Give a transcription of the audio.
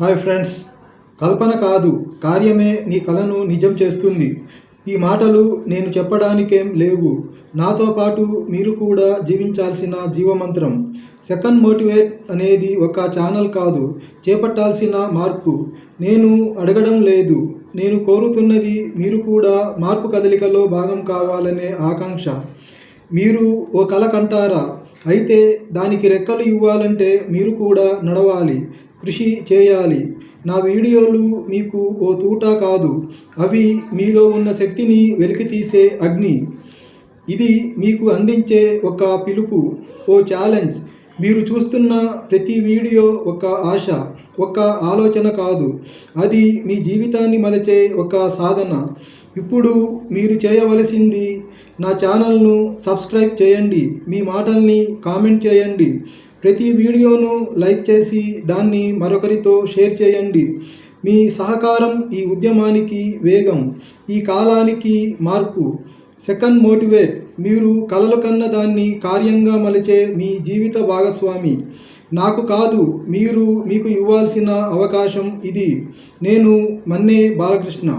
Hi friends. కల్పన కాదు కార్యమే నీ కలను నిజం చేస్తుంది. ఈ మాటలు నేను చెప్పడానికేం లేవు. నాతో పాటు మీరు కూడా జీవించాల్సిన జీవమంత్రం. సెకండ్ మోటివేట్ అనేది ఒక ఛానల్ కాదు చేపట్టాల్సిన మార్పు. నేను అడగడం లేదు. నేను కోరుతున్నది మీరు కూడా మార్పు కదలికలో భాగం కావాలనే ఆకాంక్ష. మీరు ఓ కళ కంటారా? అయితే దానికి రెక్కలు ఇవ్వాలంటే మీరు కూడా నడవాలి కృషి చేయాలి. నా వీడియోలు మీకు ఓ తూట కాదు అవి మీలో ఉన్న శక్తిని వెలికితీసే అగ్ని. ఇది మీకు అందించే ఒక పిలుపు ఓ ఛాలెంజ్. మీరు చూస్తున్న ప్రతి వీడియో ఒక ఆశ ఒక ఆలోచన కాదు. అది మీ జీవితాన్ని మలచే ఒక సాధన. ఇప్పుడు మీరు చేయవలసింది నా ఛానల్ను సబ్స్క్రైబ్ చేయండి మీ మాటల్ని కామెంట్ చేయండి ప్రతి వీడియోను లైక్ చేసి దాన్ని మరొకరితో షేర్ చేయండి. మీ సహకారం ఈ ఉద్యమానికి వేగం ఈ కాలానికి మార్పు. సెకండ్ మోటివేట్ మీరు కలలు కన్న దాన్ని కార్యంగా మలిచే మీ జీవిత భాగస్వామి. నాకు కాదు మీరు మీకు ఇవ్వాల్సిన అవకాశం ఇది. నేను మన్నే బాలకృష్ణ.